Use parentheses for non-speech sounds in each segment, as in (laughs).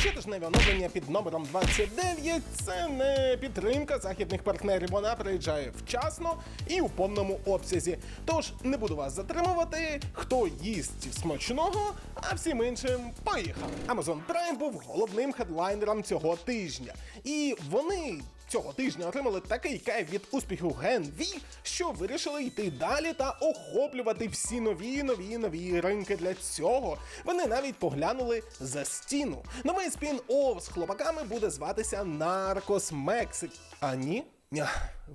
Щотижневе оновлення під номером 29 це не підтримка західних партнерів. Вона приїжджає вчасно і у повному обсязі. Тож не буду вас затримувати. Хто їсть смачного, а всім іншим поїхав. Amazon Prime був головним хедлайнером цього тижня, і вони. Цього тижня отримали такий кайф від успіху V, що вирішили йти далі та охоплювати всі нові, нові, нові ринки для цього. Вони навіть поглянули за стіну. Новий спін-офф з хлопаками буде зватися Наркос Мексик. А ні? Ня,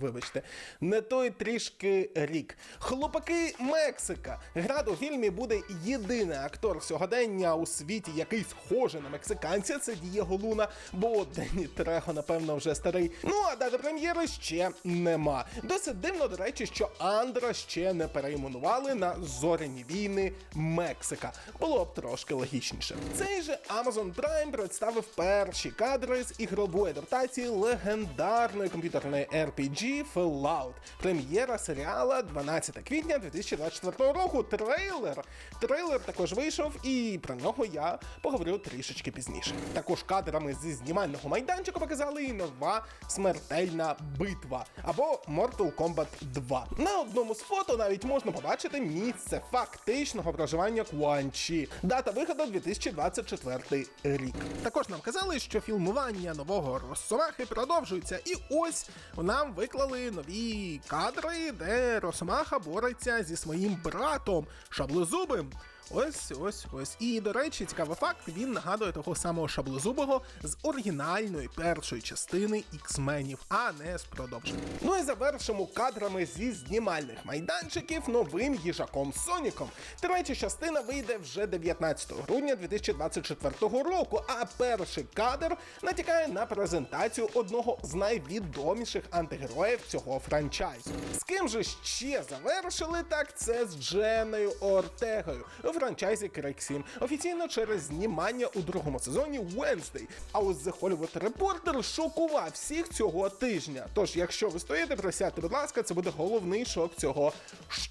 вибачте, не той трішки рік. Хлопаки Мексика. Град у фільмі буде єдиний актор сьогодення у світі, який схожий на мексиканця. Це Дієго Луна, бо Денні Трехо, напевно, вже старий. Ну а дати прем'єри ще нема. Досить дивно, до речі, що Андра ще не перейменували на зоряні війни Мексика. Було б трошки логічніше. Цей же Amazon Prime представив перші кадри з ігрової адаптації легендарної комп'ютерної RPG Fallout. Прем'єра серіала 12 квітня 2024 року. Трейлер. Трейлер також вийшов, і про нього я поговорю трішечки пізніше. Також кадрами зі знімального майданчика показали і нова смертельна битва або Mortal Kombat 2. На одному з фото навіть можна побачити місце фактичного проживання Куанчі. Дата виходу 2024 рік. Також нам казали, що фільмування нового Росомахи продовжується, і ось нам виклали нові кадри, де Росомаха бореться зі своїм братом Шаблезубим. Ось, ось, ось. І до речі, цікавий факт, він нагадує того самого шаблезубого з оригінальної першої частини X-менів, а не з продовження. Ну і завершимо кадрами зі знімальних майданчиків новим їжаком Соніком. Третя частина вийде вже 19 грудня 2024 року. А перший кадр натякає на презентацію одного з найвідоміших антигероїв цього франчайзу. З ким же ще завершили, так це з Дженою Ортегою франчайзі Крейг 7, офіційно через знімання у другому сезоні Wednesday. А ось The Hollywood Reporter шокував всіх цього тижня. Тож, якщо ви стоїте, присядьте, будь ласка, це буде головний шок цього.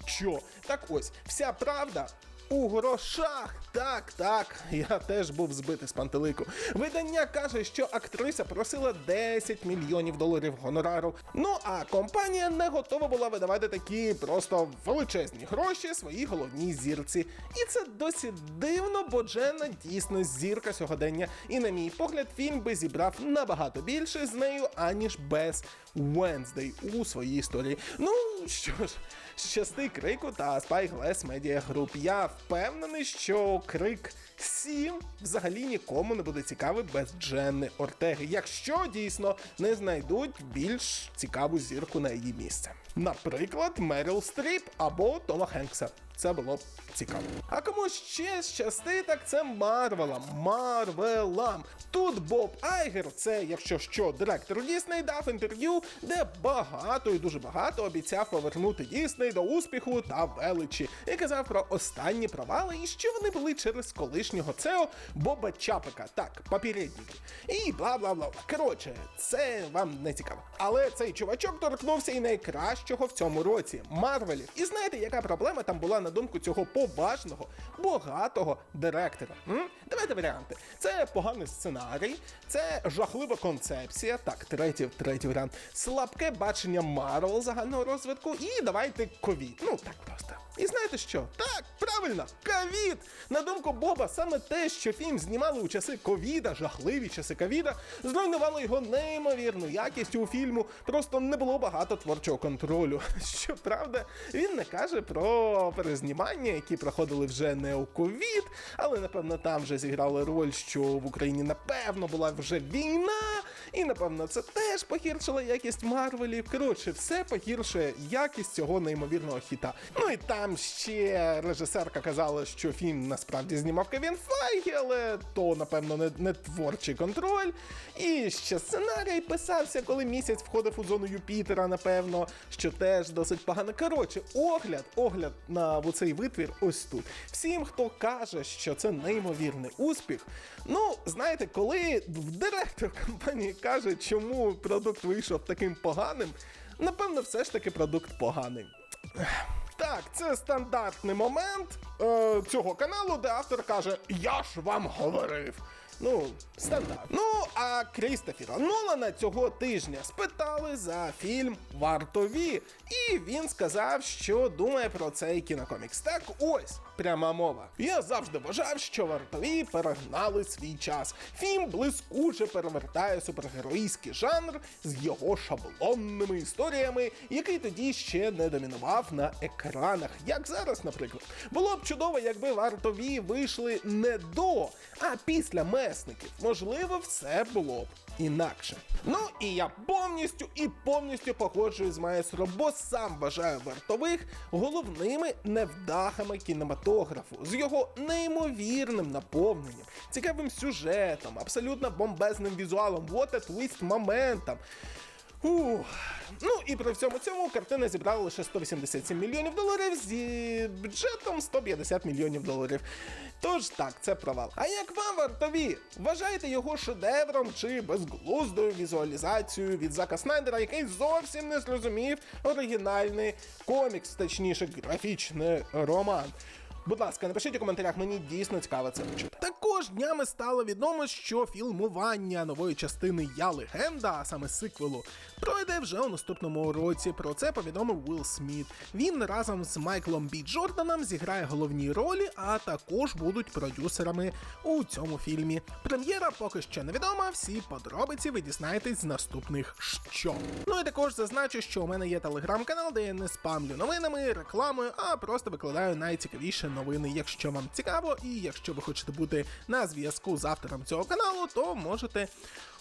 Що? Так ось, вся правда. У грошах, так, так, я теж був збитий з пантелику. Видання каже, що актриса просила 10 мільйонів доларів гонорару. Ну а компанія не готова була видавати такі просто величезні гроші своїй головній зірці. І це досі дивно, бо Дженна дійсно зірка сьогодення. І на мій погляд, фільм би зібрав набагато більше з нею, аніж без Wednesday у своїй історії. Ну що ж. Щасти крику та Spyglass Media Group. Я впевнений, що крик 7 взагалі нікому не буде цікавий без Дженни Ортеги, якщо дійсно не знайдуть більш цікаву зірку на її місце. Наприклад, Меріл Стріп або Тома Хенкса. Це було б цікаво. А кому ще щасти, так це Марвелам. Марвелам. Тут Боб Айгер, це, якщо що, директор Дісней, дав інтерв'ю, де багато і дуже багато обіцяв повернути Дісней до успіху та величі, і казав про останні провали, і що вони були через колишнього ЦЕО Боба Чапика. Так, попередники. І бла бла бла. Коротше, це вам не цікаво. Але цей чувачок торкнувся і найкращого в цьому році Марвелів. І знаєте, яка проблема там була на думку цього поважного, багатого директора? М? Давайте варіанти. Це поганий сценарій, це жахлива концепція. Так, третій, третій варіант. Слабке бачення Марвел загального розвитку. І давайте ковід. Ну так просто. І знаєте що? Так, правильно, ковід! На думку Боба, саме те, що фільм знімали у часи ковіда, жахливі часи ковіда, зруйнувало його неймовірну якість у фільму. Просто не було багато творчого контролю. (laughs) Щоправда, він не каже про перезнімання, які проходили вже не у ковід, але напевно там вже зіграли роль, що в Україні напевно була вже війна, і напевно це теж погіршило якість Марвелів. Коротше, все погіршує якість цього неймовірного хіта. Ну і там ще режисерка казала, що фільм насправді знімав Кевін Файгі, але то, напевно, не, не творчий контроль. І ще сценарій писався, коли місяць входив у зону Юпітера, напевно, що теж досить погано. Коротше, огляд, огляд на цей витвір ось тут. Всім, хто каже, що це неймовірний успіх. Ну, знаєте, коли директор компанії каже, чому продукт вийшов таким поганим, напевно, все ж таки продукт поганий. Так, це стандартний момент е, цього каналу, де автор каже: Я ж вам говорив. Ну, стандарт. Ну, а Крістофера Нолана цього тижня спитали за фільм Вартові. І він сказав, що думає про цей кінокомікс. Так ось пряма мова. Я завжди вважав, що вартові перегнали свій час. Фільм блискуче перевертає супергеройський жанр з його шаблонними історіями, який тоді ще не домінував на екранах, як зараз, наприклад. Було б чудово, якби вартові вийшли не до, а після месників. Можливо, все було б інакше. Ну і я повністю і повністю погоджуюсь з маестро, бо сам вважаю вартових головними невдахами кінематографу з його неймовірним наповненням, цікавим сюжетом, абсолютно бомбезним візуалом, вот a twist моментом. Ух. Ну і при всьому цьому картина зібрала лише 187 мільйонів доларів зі бюджетом 150 мільйонів доларів. Тож так, це провал. А як вам вартові? Вважаєте його шедевром чи безглуздою візуалізацією від Зака Снайдера, який зовсім не зрозумів оригінальний комікс, точніше, графічний роман. Будь ласка, напишіть у коментарях, мені дійсно цікаво це почути. Також днями стало відомо, що фільмування нової частини Я легенда, а саме сиквелу, пройде вже у наступному році. Про це повідомив Уилл Сміт. Він разом з Майклом Бі Джорданом зіграє головні ролі, а також будуть продюсерами у цьому фільмі. Прем'єра поки що невідома. Всі подробиці ви дізнаєтесь з наступних що. Ну і також зазначу, що у мене є телеграм-канал, де я не спамлю новинами, рекламою, а просто викладаю найцікавіші новини. Якщо вам цікаво, і якщо ви хочете бути на зв'язку з автором цього каналу, то можете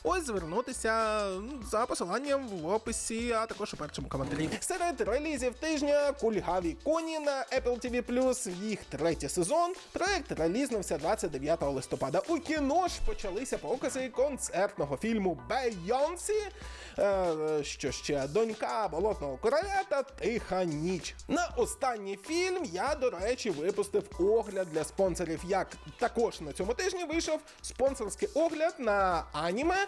ось звернутися за посиланням в описі, а також у першому коментарі. Серед релізів тижня кульгаві коні на Apple TV+, їх третій сезон. Проект релізнувся 29 листопада. У кіно ж почалися покази концертного фільму Бейонсі. Е, що ще донька болотного короля та тиха ніч. На останній фільм я, до речі, випустив огляд для спонсорів. Як також на цьому тижні вийшов спонсорський огляд на аніме.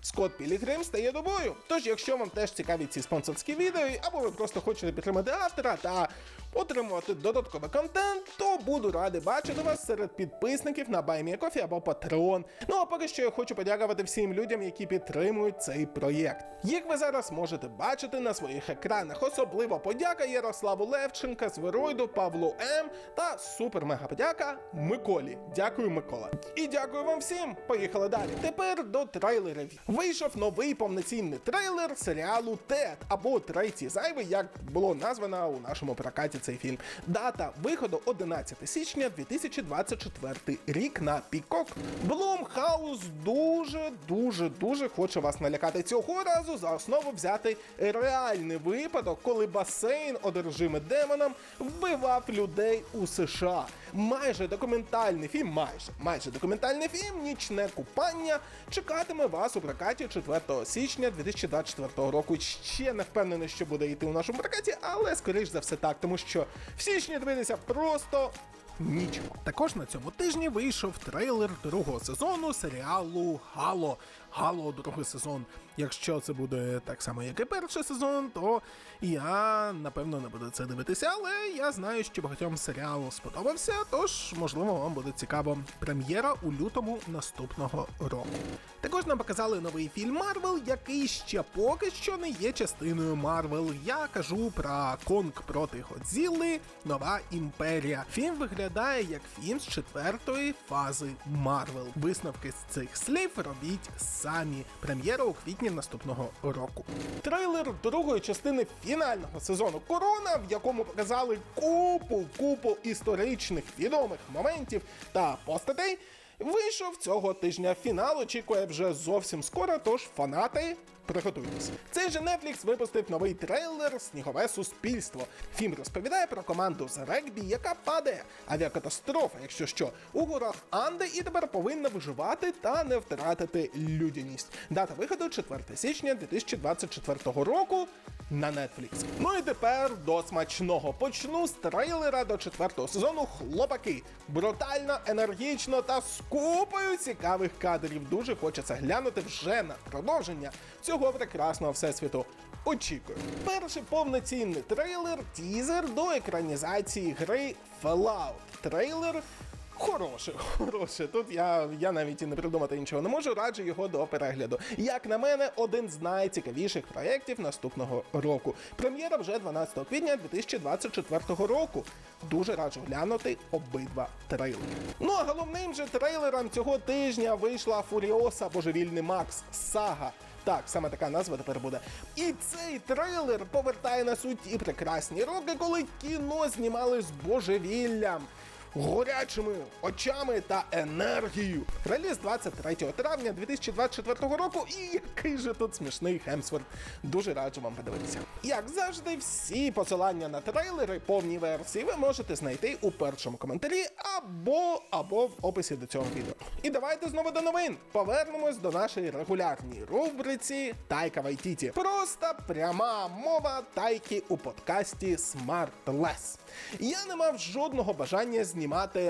Скотт Пілігрим стає добою. Тож, якщо вам теж цікаві ці спонсорські відео, або ви просто хочете підтримати автора та отримувати додатковий контент, то буду радий бачити вас серед підписників на BuyMeACoffee або Patreon. Ну а поки що я хочу подякувати всім людям, які підтримують цей проєкт. Їх ви зараз можете бачити на своїх екранах. Особливо подяка Ярославу Левченка, Зверойду, Павлу М та супер мега подяка Миколі. Дякую, Микола. І дякую вам всім. Поїхали далі. Тепер до трейлерів. Вийшов новий повноцінний трейлер серіалу Тед або третій зайвий, як було названо у нашому прокаті цей фільм. Дата виходу 11 січня 2024 рік на Пікок. Блумхаус дуже, дуже, дуже хоче вас налякати цього разу за основу взяти реальний випадок, коли басейн, одержимий демоном, вбивав людей у США. Майже документальний фільм, майже майже документальний фільм Нічне купання чекатиме вас у прокаті 4 січня 2024 року. Ще не впевнений, що буде йти у нашому прокаті, але скоріш за все так, тому що в січні дивитися просто Нічого. Також на цьому тижні вийшов трейлер другого сезону серіалу Гало. Гало, другий сезон. Якщо це буде так само, як і перший сезон, то я напевно не буду це дивитися, але я знаю, що багатьом серіал сподобався, тож можливо вам буде цікаво. Прем'єра у лютому наступного року. Також нам показали новий фільм Марвел, який ще поки що не є частиною Марвел. Я кажу про Конг проти Годзілли, Нова імперія. Фільм виглядає як фільм з четвертої фази Марвел. Висновки з цих слів робіть самі. Прем'єра у квітні наступного року. Трейлер другої частини фінального сезону Корона, в якому показали купу купу історичних відомих моментів та постатей. Вийшов цього тижня. Фінал очікує вже зовсім скоро, тож фанати. Приготуйтесь. Цей же Netflix випустив новий трейлер Снігове суспільство. Фільм розповідає про команду з регбі, яка падає. Авіакатастрофа, якщо що, у горах Анди і тепер повинна виживати та не втратити людяність. Дата виходу 4 січня 2024 року на Netflix. Ну і тепер до смачного. Почну з трейлера до четвертого сезону Хлопаки. Брутально, енергічно та з купою цікавих кадрів. Дуже хочеться глянути вже на продовження цього прекрасного всесвіту. Очікую. Перший повноцінний трейлер тізер до екранізації гри Fallout. Трейлер Хороше, (laughs) хороше. Тут я, я навіть і не придумати нічого не можу, раджу його до перегляду. Як на мене, один з найцікавіших проєктів наступного року. Прем'єра вже 12 квітня 2024 року. Дуже раджу глянути обидва трейлери. Ну а головним же трейлером цього тижня вийшла Фуріоса Божевільний Макс Сага. Так, саме така назва тепер буде. І цей трейлер повертає нас у ті прекрасні роки, коли кіно знімали з божевіллям. Горячими очами та енергією. Реліз 23 травня 2024 року. І який же тут смішний Хемсворт. Дуже раджу вам подивитися. Як завжди, всі посилання на трейлери, повні версії ви можете знайти у першому коментарі або або в описі до цього відео. І давайте знову до новин. Повернемось до нашої регулярній рубриці Тайка Вайтіті. Просто пряма мова тайки у подкасті Smartless. Я не мав жодного бажання знімати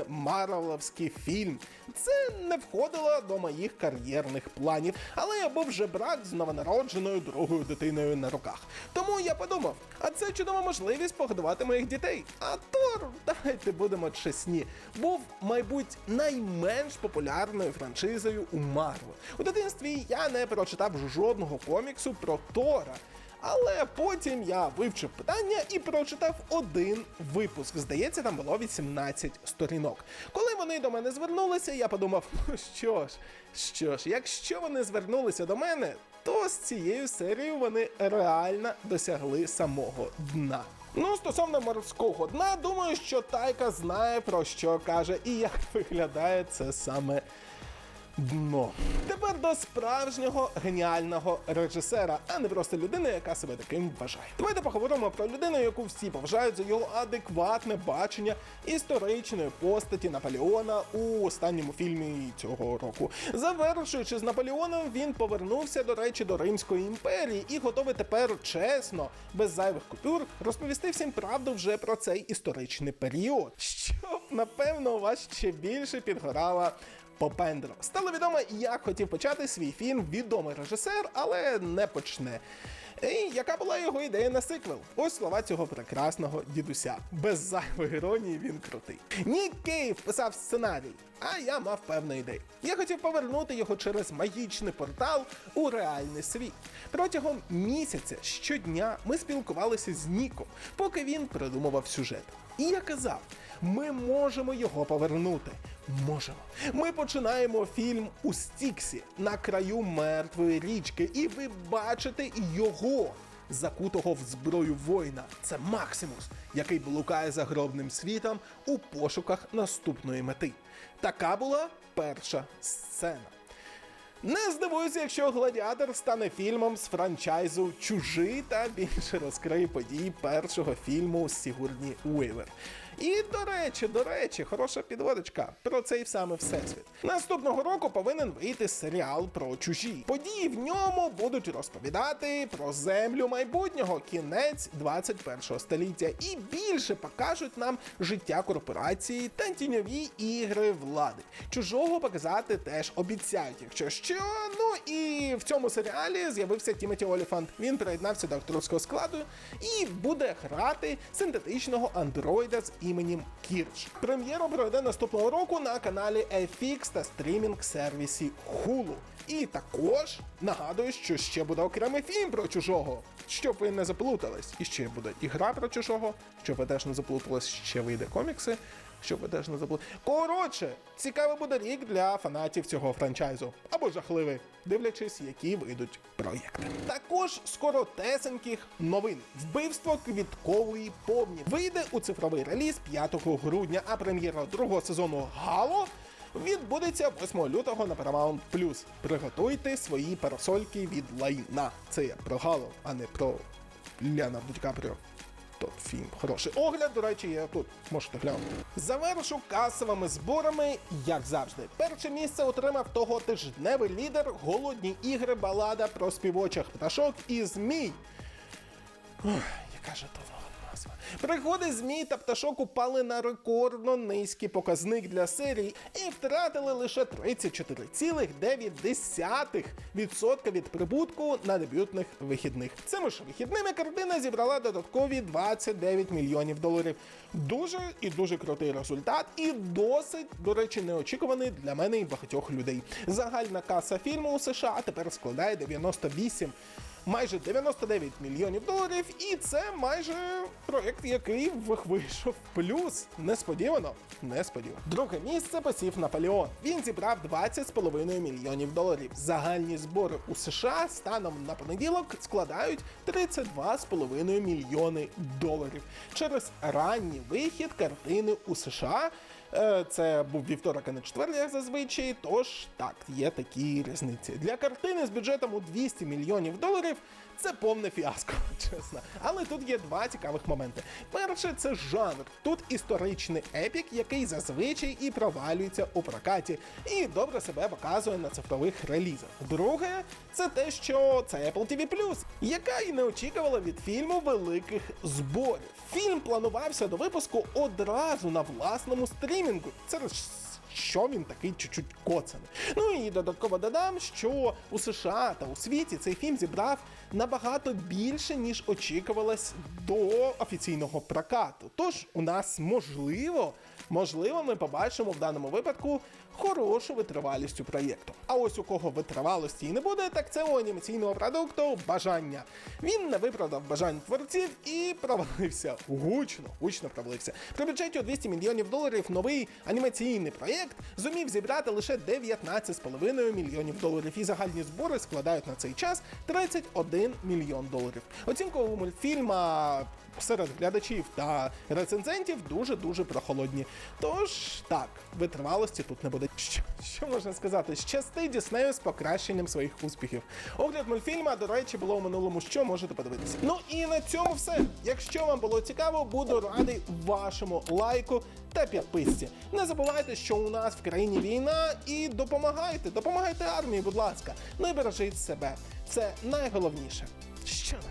Марвеловський фільм. Це не входило до моїх кар'єрних планів, але я був жебрак з новонародженою другою дитиною на руках. Тому я подумав, а це чудова можливість погодувати моїх дітей. А Тор, давайте будемо чесні, був, мабуть, найменш популярною франшизою у Марвел. У дитинстві я не прочитав жодного коміксу про Тора. Але потім я вивчив питання і прочитав один випуск. Здається, там було 18 сторінок. Коли вони до мене звернулися, я подумав: ну що ж, що ж, якщо вони звернулися до мене, то з цією серією вони реально досягли самого дна. Ну, стосовно морського дна, думаю, що Тайка знає про що каже і як виглядає це саме дно. Тепер до справжнього геніального режисера, а не просто людини, яка себе таким вважає. Давайте поговоримо про людину, яку всі поважають за його адекватне бачення історичної постаті Наполеона у останньому фільмі цього року. Завершуючи з Наполеоном, він повернувся, до речі, до Римської імперії і готовий тепер чесно, без зайвих купюр, розповісти всім правду вже про цей історичний період, щоб напевно у вас ще більше підгорала Попендро. Стало відомо, як хотів почати свій фільм відомий режисер, але не почне. І яка була його ідея на сиквел? Ось слова цього прекрасного дідуся. Без зайвої іронії він крутий. Нік Кейв писав сценарій, а я мав певну ідею. Я хотів повернути його через магічний портал у реальний світ. Протягом місяця щодня ми спілкувалися з Ніком, поки він придумував сюжет. І я казав, ми можемо його повернути. Можемо. Ми починаємо фільм у Стіксі на краю мертвої річки, і ви бачите його, закутого в зброю воїна. Це Максимус, який блукає загробним світом у пошуках наступної мети. Така була перша сцена. Не здивуюся, якщо гладіатор стане фільмом з франчайзу Чужий та більше розкриє події першого фільму Сігурні Уівер. І до речі, до речі, хороша підводочка про цей саме всесвіт. Наступного року повинен вийти серіал про чужі. Події в ньому будуть розповідати про землю майбутнього, кінець 21 століття, і більше покажуть нам життя корпорації та тіньові ігри влади. Чужого показати теж обіцяють, якщо що. Ну і в цьому серіалі з'явився Тімоті Оліфант. Він приєднався до акторського складу і буде грати синтетичного андроїда з іменем Кірч. Прем'єру пройде наступного року на каналі FX та стрімінг сервісі Hulu. І також нагадую, що ще буде окремий фільм про чужого. Щоб ви не заплутались, і ще буде і гра про чужого, щоб ви теж не заплутались, ще вийде комікси, щоб ви теж не заплутались. Коротше, цікавий буде рік для фанатів цього франчайзу. Або жахливий, дивлячись, які вийдуть проєкти. Також з коротесеньких новин. Вбивство квіткової повні вийде у цифровий реліз 5 грудня, а прем'єра другого сезону Гало відбудеться 8 лютого на Paramount+. Приготуйте свої парасольки від лайна. Це я про Гало, а не про Леонардо Ді Капріо. Тот фільм хороший. Огляд, до речі, є тут. Можете глянути. Завершу касовими зборами, як завжди. Перше місце отримав того тижневий лідер Голодні ігри балада про співочих пташок і змій. Ох, яка же то назва. Приходи змій та пташок упали на рекордно низький показник для серії і втратили лише 34,9% від прибутку на дебютних вихідних. Цими ж вихідними картина зібрала додаткові 29 мільйонів доларів. Дуже і дуже крутий результат, і досить, до речі, неочікуваний для мене і багатьох людей. Загальна каса фільму у США тепер складає 98 майже 99 мільйонів доларів, і це майже проект, який вийшов плюс. Несподівано, несподівано. Друге місце посів Наполеон. Він зібрав 20,5 мільйонів доларів. Загальні збори у США станом на понеділок складають 32,5 мільйони доларів. Через ранній вихід картини у США. Е, Це був вівторок, а не четвер, як зазвичай. Тож так, є такі різниці. Для картини з бюджетом у 200 мільйонів доларів це повне фіаско, (laughs) чесно. Але тут є два цікавих моменти. Перше, це жанр. Тут історичний епік, який зазвичай і провалюється у прокаті, і добре себе показує на цифрових релізах. Друге, це те, що це Apple TV+, яка і не очікувала від фільму великих зборів. Фільм планувався до випуску одразу на власному стрімінгу. Це що він такий чуть-чуть коцаний. Ну і додатково додам, що у США та у світі цей фільм зібрав набагато більше, ніж очікувалось до офіційного прокату. Тож у нас можливо, можливо, ми побачимо в даному випадку хорошу витривалість у проєкту. А ось у кого витривалості і не буде, так це у анімаційного продукту бажання. Він не виправдав бажань творців і провалився гучно, гучно провалився. При бюджеті у 200 мільйонів доларів новий анімаційний проєкт зумів зібрати лише 19,5 мільйонів доларів, і загальні збори складають на цей час 31 мільйон доларів. Оцінка у мультфільма серед глядачів та рецензентів дуже-дуже прохолодні. Тож так, витривалості тут не буде. Що, що можна сказати? Щасти Діснею з покращенням своїх успіхів. Огляд мультфільма, до речі, було у минулому, що можете подивитися. Ну і на цьому все. Якщо вам було цікаво, буду радий вашому лайку та підписці. Не забувайте, що у нас в країні війна, і допомагайте, допомагайте армії, будь ласка. Ну і бережіть себе. Це найголовніше. Щавай!